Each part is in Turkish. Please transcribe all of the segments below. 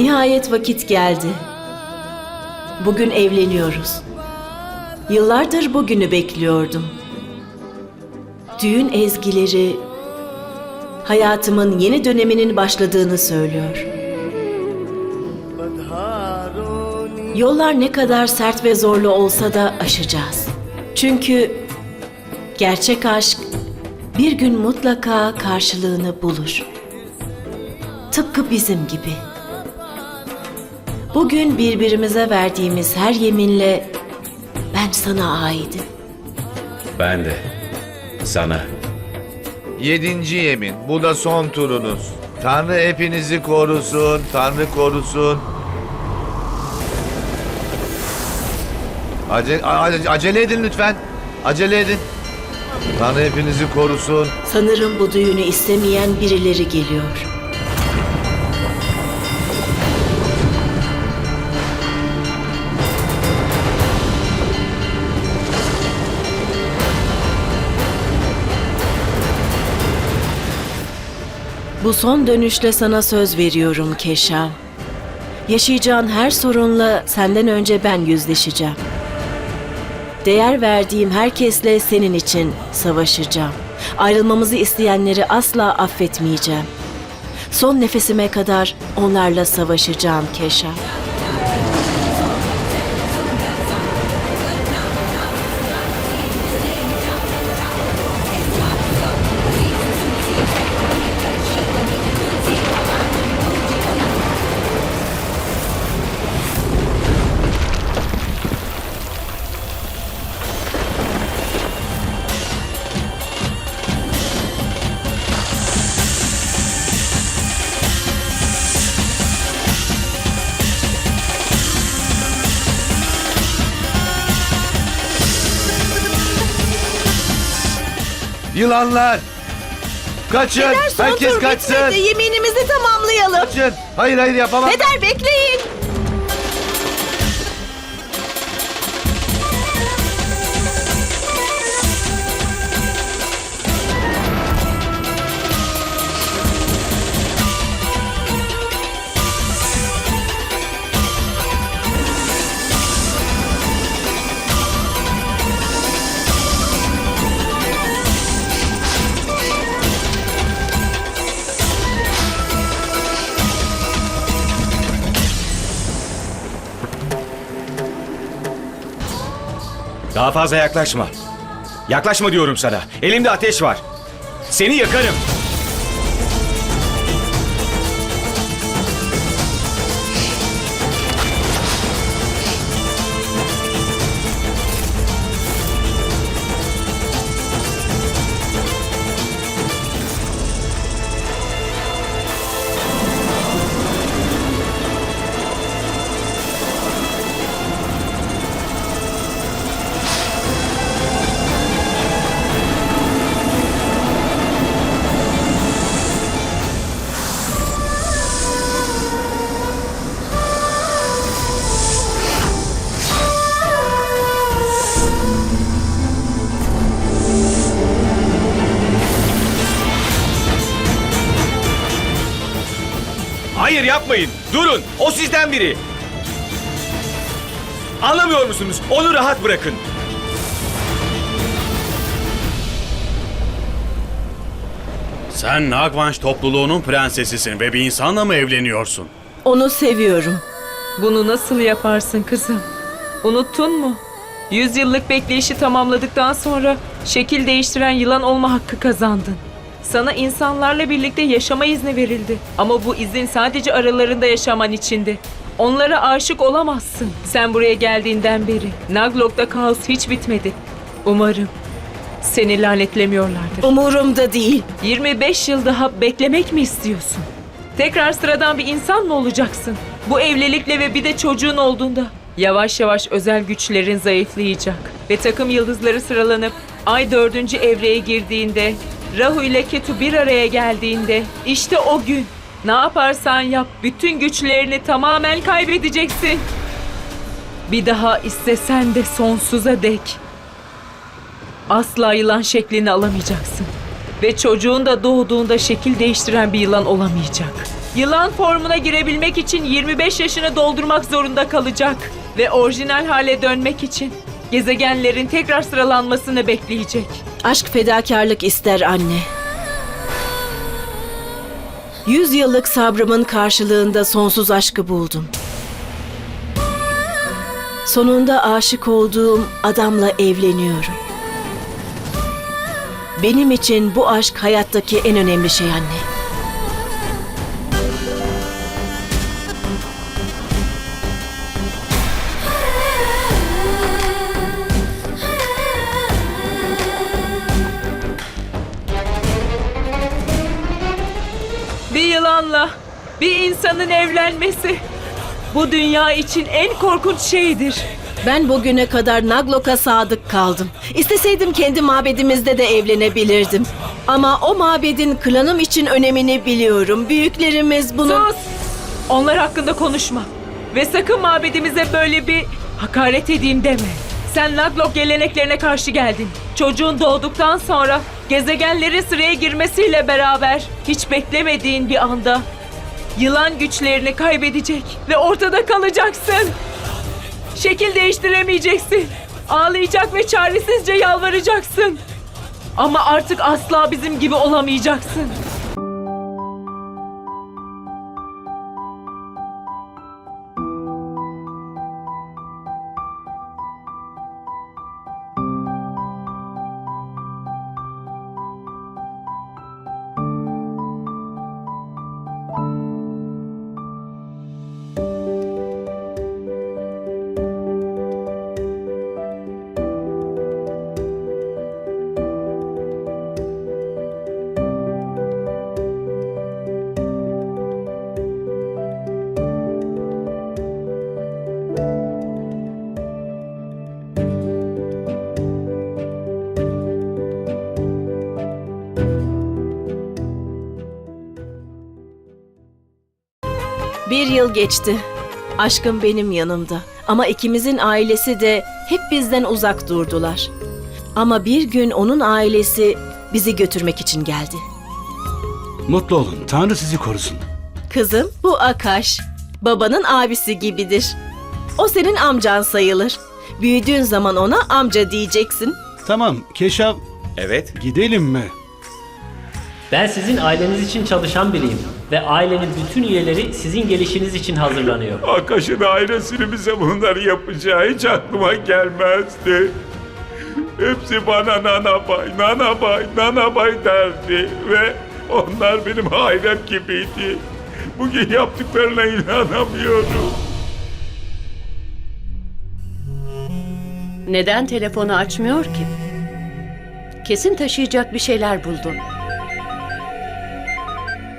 Nihayet vakit geldi. Bugün evleniyoruz. Yıllardır bugünü bekliyordum. Düğün ezgileri hayatımın yeni döneminin başladığını söylüyor. Yollar ne kadar sert ve zorlu olsa da aşacağız. Çünkü gerçek aşk bir gün mutlaka karşılığını bulur. Tıpkı bizim gibi. Bugün birbirimize verdiğimiz her yeminle ben sana aidim. Ben de. Sana. Yedinci yemin. Bu da son turunuz. Tanrı hepinizi korusun. Tanrı korusun. Acele, a- acele edin lütfen. Acele edin. Tanrı hepinizi korusun. Sanırım bu düğünü istemeyen birileri geliyor. Bu son dönüşle sana söz veriyorum Keşan. Yaşayacağın her sorunla senden önce ben yüzleşeceğim. Değer verdiğim herkesle senin için savaşacağım. Ayrılmamızı isteyenleri asla affetmeyeceğim. Son nefesime kadar onlarla savaşacağım Keşan. Yılanlar! Kaçın! Herkes kaçsın! Yeminimizi tamamlayalım. Kaçın! Hayır hayır yapamam. Peder bekleyin. Daha fazla yaklaşma. Yaklaşma diyorum sana. Elimde ateş var. Seni yakarım. Durun. O sizden biri. Anlamıyor musunuz? Onu rahat bırakın. Sen Nagvanş topluluğunun prensesisin ve bir insanla mı evleniyorsun? Onu seviyorum. Bunu nasıl yaparsın kızım? Unuttun mu? Yüzyıllık bekleyişi tamamladıktan sonra şekil değiştiren yılan olma hakkı kazandın. Sana insanlarla birlikte yaşama izni verildi. Ama bu izin sadece aralarında yaşaman içindi. Onlara aşık olamazsın. Sen buraya geldiğinden beri Naglok'ta kaos hiç bitmedi. Umarım seni lanetlemiyorlardır. Umurumda değil. 25 yıl daha beklemek mi istiyorsun? Tekrar sıradan bir insan mı olacaksın? Bu evlilikle ve bir de çocuğun olduğunda yavaş yavaş özel güçlerin zayıflayacak ve takım yıldızları sıralanıp ay dördüncü evreye girdiğinde Rahu ile Ketu bir araya geldiğinde işte o gün ne yaparsan yap bütün güçlerini tamamen kaybedeceksin. Bir daha istesen de sonsuza dek asla yılan şeklini alamayacaksın. Ve çocuğun da doğduğunda şekil değiştiren bir yılan olamayacak. Yılan formuna girebilmek için 25 yaşını doldurmak zorunda kalacak. Ve orijinal hale dönmek için gezegenlerin tekrar sıralanmasını bekleyecek. Aşk fedakarlık ister anne. Yüz yıllık sabrımın karşılığında sonsuz aşkı buldum. Sonunda aşık olduğum adamla evleniyorum. Benim için bu aşk hayattaki en önemli şey anne. Bir insanın evlenmesi bu dünya için en korkunç şeydir. Ben bugüne kadar Naglok'a sadık kaldım. İsteseydim kendi mabedimizde de evlenebilirdim. Ama o mabedin klanım için önemini biliyorum. Büyüklerimiz bunu... Sus! Onlar hakkında konuşma. Ve sakın mabedimize böyle bir hakaret edeyim deme. Sen Naglok geleneklerine karşı geldin. Çocuğun doğduktan sonra gezegenlerin sıraya girmesiyle beraber hiç beklemediğin bir anda yılan güçlerini kaybedecek ve ortada kalacaksın. Şekil değiştiremeyeceksin. Ağlayacak ve çaresizce yalvaracaksın. Ama artık asla bizim gibi olamayacaksın. Yıl geçti. Aşkım benim yanımda. Ama ikimizin ailesi de hep bizden uzak durdular. Ama bir gün onun ailesi bizi götürmek için geldi. Mutlu olun. Tanrı sizi korusun. Kızım bu Akaş. Babanın abisi gibidir. O senin amcan sayılır. Büyüdüğün zaman ona amca diyeceksin. Tamam Keşav Evet. gidelim mi? Ben sizin aileniz için çalışan biriyim ve ailenin bütün üyeleri sizin gelişiniz için hazırlanıyor. Akaş'ın ailesini bize bunları yapacağı hiç aklıma gelmezdi. Hepsi bana nana bay, nana bay, nana bay derdi ve onlar benim ailem gibiydi. Bugün yaptıklarına inanamıyorum. Neden telefonu açmıyor ki? Kesin taşıyacak bir şeyler buldun.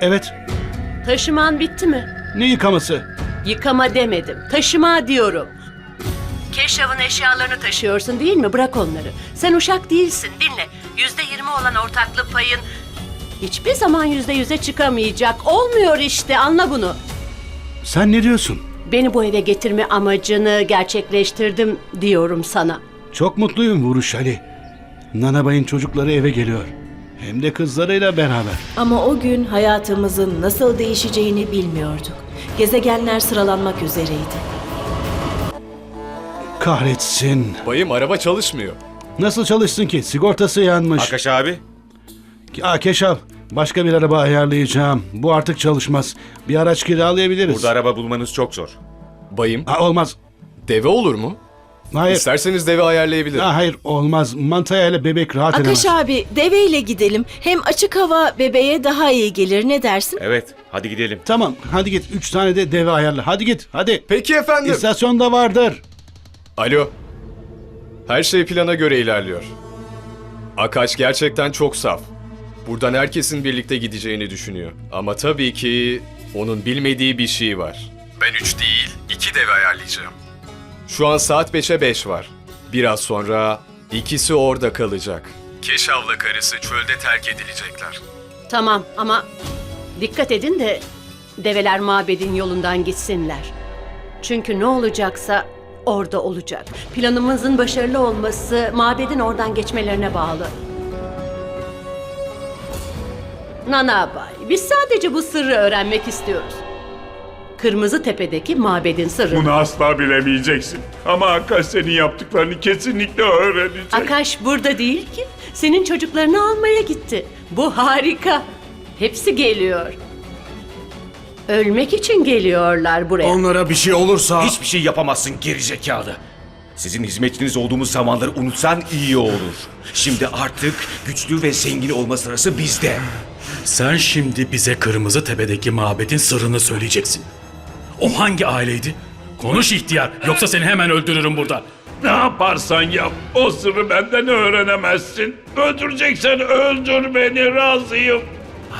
Evet. Taşıman bitti mi? Ne yıkaması? Yıkama demedim. Taşıma diyorum. Keşav'ın eşyalarını taşıyorsun değil mi? Bırak onları. Sen uşak değilsin. Dinle. Yüzde yirmi olan ortaklık payın hiçbir zaman yüzde yüze çıkamayacak. Olmuyor işte. Anla bunu. Sen ne diyorsun? Beni bu eve getirme amacını gerçekleştirdim diyorum sana. Çok mutluyum Vuruş Ali. Nanabay'ın çocukları eve geliyor. Hem de kızlarıyla beraber. Ama o gün hayatımızın nasıl değişeceğini bilmiyorduk. Gezegenler sıralanmak üzereydi. Kahretsin. Bayım araba çalışmıyor. Nasıl çalışsın ki? Sigortası yanmış. Akaş abi. Aa Keşav. Başka bir araba ayarlayacağım. Bu artık çalışmaz. Bir araç kiralayabiliriz. Burada araba bulmanız çok zor. Bayım Aa, olmaz. deve olur mu? Hayır. İsterseniz deve ayarlayabilirim. Aa, hayır olmaz. Mantaya ile bebek rahat Akaş edemez. abi deveyle gidelim. Hem açık hava bebeğe daha iyi gelir ne dersin? Evet. Hadi gidelim. Tamam hadi git. Üç tane de deve ayarla. Hadi git hadi. Peki efendim. İstasyonda vardır. Alo. Her şey plana göre ilerliyor. Akaş gerçekten çok saf. Buradan herkesin birlikte gideceğini düşünüyor. Ama tabii ki onun bilmediği bir şey var. Ben üç değil, iki deve ayarlayacağım. Şu an saat 5'e 5 var. Biraz sonra ikisi orada kalacak. Keşav'la karısı çölde terk edilecekler. Tamam ama dikkat edin de develer mabedin yolundan gitsinler. Çünkü ne olacaksa orada olacak. Planımızın başarılı olması mabedin oradan geçmelerine bağlı. Nana Bay, biz sadece bu sırrı öğrenmek istiyoruz. Kırmızı Tepe'deki mabedin sırrı. Bunu asla bilemeyeceksin. Ama Akaş senin yaptıklarını kesinlikle öğrenecek. Akaş burada değil ki. Senin çocuklarını almaya gitti. Bu harika. Hepsi geliyor. Ölmek için geliyorlar buraya. Onlara bir şey olursa... Hiçbir şey yapamazsın gerizekalı. Sizin hizmetiniz olduğumuz zamanları unutsan iyi olur. Şimdi artık güçlü ve zengin olma sırası bizde. Sen şimdi bize Kırmızı Tepe'deki mabedin sırrını söyleyeceksin. O hangi aileydi? Konuş ihtiyar, yoksa seni hemen öldürürüm burada. Ne yaparsan yap, o sırrı benden öğrenemezsin. Öldüreceksen öldür beni, razıyım.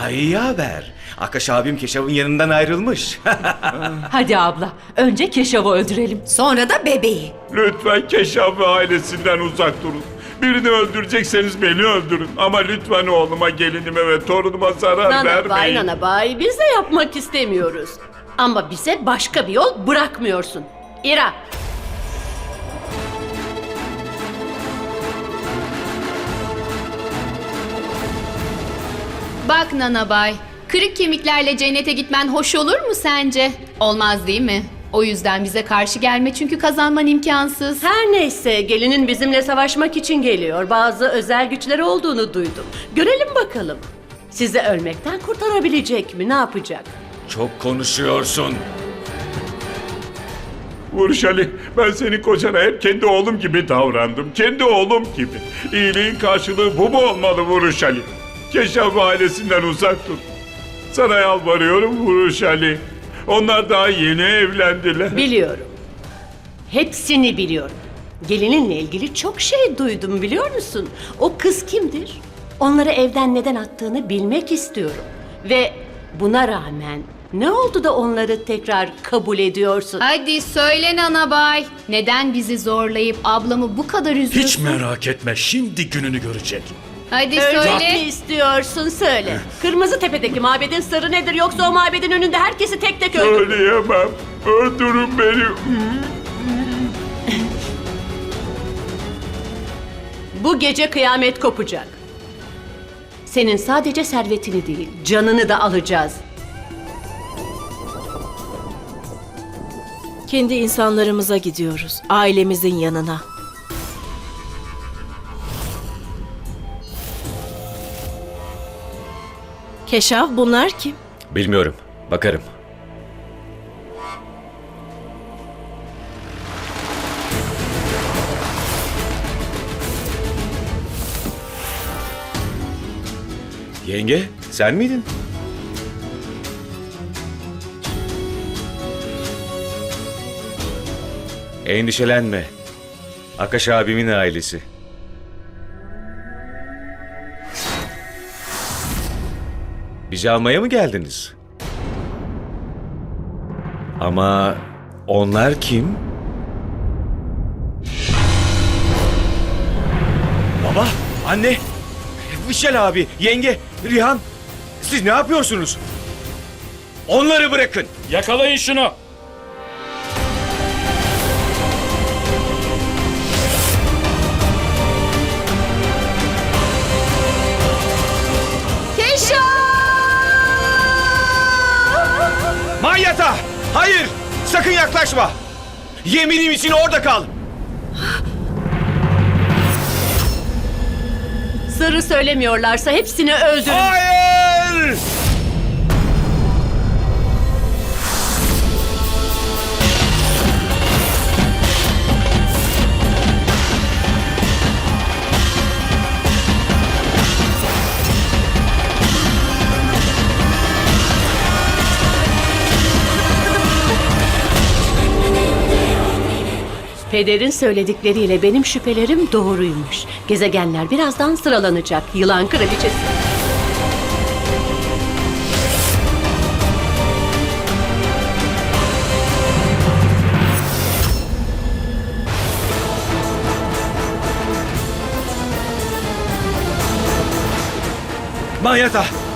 Ay haber. Akaş abim Keşav'ın yanından ayrılmış. Hadi abla, önce Keşav'ı öldürelim. Sonra da bebeği. Lütfen Keşaf ve ailesinden uzak durun. Birini öldürecekseniz beni öldürün. Ama lütfen oğluma, gelinime ve torunuma zarar Nana Bay, vermeyin. Nana Bay, biz de yapmak istemiyoruz. Ama bize başka bir yol bırakmıyorsun. İra, Bak Nanabay, kırık kemiklerle cennete gitmen hoş olur mu sence? Olmaz değil mi? O yüzden bize karşı gelme çünkü kazanman imkansız. her neyse gelinin bizimle savaşmak için geliyor. Bazı özel güçleri olduğunu duydum. Görelim bakalım. Sizi ölmekten kurtarabilecek mi? Ne yapacak? Çok konuşuyorsun. Vuruş Ali, ben senin kocana hep kendi oğlum gibi davrandım. Kendi oğlum gibi. İyiliğin karşılığı bu mu olmalı Vuruş Ali? Keşaf ailesinden uzak dur. Sana yalvarıyorum Vuruş Ali. Onlar daha yeni evlendiler. Biliyorum. Hepsini biliyorum. Gelininle ilgili çok şey duydum biliyor musun? O kız kimdir? Onları evden neden attığını bilmek istiyorum. Ve buna rağmen ne oldu da onları tekrar kabul ediyorsun? Hadi söyle Nanabay. Neden bizi zorlayıp ablamı bu kadar üzüyorsun? Hiç merak etme, şimdi gününü görecek. Hadi söyle. mi istiyorsun söyle. Kırmızı Tepe'deki mabedin sırrı nedir yoksa o mabedin önünde herkesi tek tek öldür. Söyleyemem. Öldürün beni. Bu gece kıyamet kopacak. Senin sadece servetini değil, canını da alacağız. Kendi insanlarımıza gidiyoruz. Ailemizin yanına. Keşav bunlar kim? Bilmiyorum. Bakarım. Yenge, sen miydin? Endişelenme. Akaş abimin ailesi. Bizi almaya mı geldiniz? Ama onlar kim? Baba, anne, Vişal abi, yenge, Rihan. Siz ne yapıyorsunuz? Onları bırakın. Yakalayın şunu! Hayır! Sakın yaklaşma! Yeminim için orada kal! Sırrı söylemiyorlarsa hepsini öldürün. Hayır! Pederin söyledikleriyle benim şüphelerim doğruymuş. Gezegenler birazdan sıralanacak. Yılan kraliçesi. Manyata!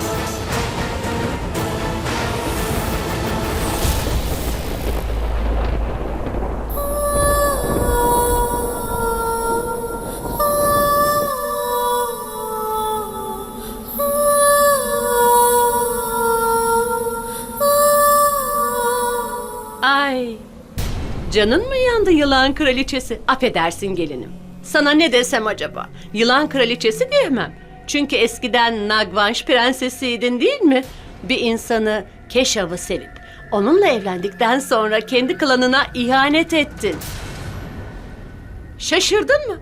Canın mı yandı yılan kraliçesi? Affedersin gelinim. Sana ne desem acaba? Yılan kraliçesi diyemem. Çünkü eskiden Nagvanş prensesiydin değil mi? Bir insanı Keşav'ı sevip onunla evlendikten sonra kendi klanına ihanet ettin. Şaşırdın mı?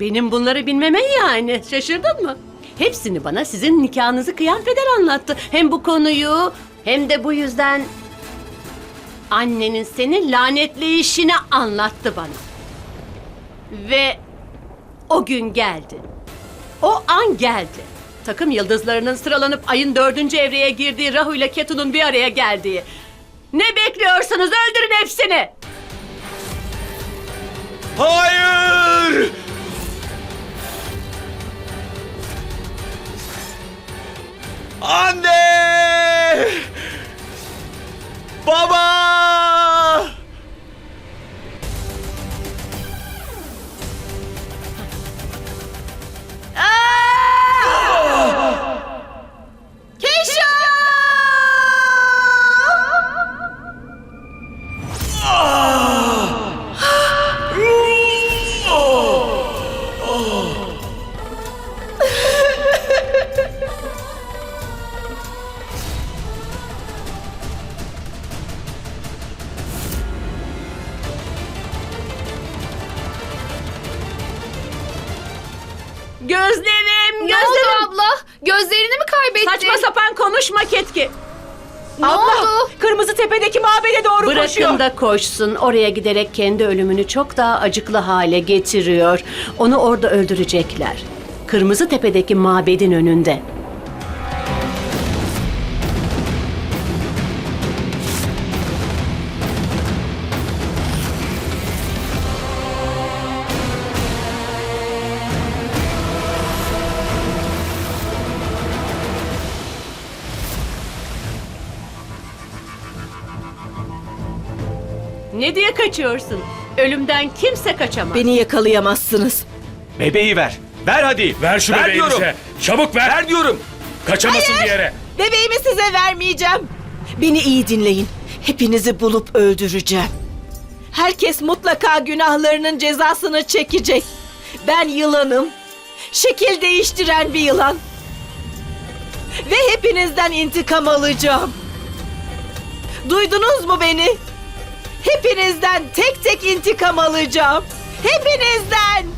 Benim bunları bilmeme yani. Şaşırdın mı? Hepsini bana sizin nikahınızı kıyan peder anlattı. Hem bu konuyu hem de bu yüzden annenin seni lanetleyişini anlattı bana. Ve o gün geldi. O an geldi. Takım yıldızlarının sıralanıp ayın dördüncü evreye girdiği Rahu ile Ketu'nun bir araya geldiği. Ne bekliyorsunuz? Öldürün hepsini. Hayır! Anne! Baba! Gözlerim, Tepe'deki mabede doğru Bırakın koşuyor. da koşsun. Oraya giderek kendi ölümünü çok daha acıklı hale getiriyor. Onu orada öldürecekler. Kırmızı Tepe'deki mabedin önünde. Kaçıyorsun? Ölümden kimse kaçamaz. Beni yakalayamazsınız. Bebeği ver. Ver hadi. Ver şu bebeği diyorum. bize. Çabuk ver. Ver diyorum. Kaçamasın bir yere. Bebeğimi size vermeyeceğim. Beni iyi dinleyin. Hepinizi bulup öldüreceğim. Herkes mutlaka günahlarının cezasını çekecek. Ben yılanım. Şekil değiştiren bir yılan. Ve hepinizden intikam alacağım. Duydunuz mu beni? Hepinizden tek tek intikam alacağım. Hepinizden.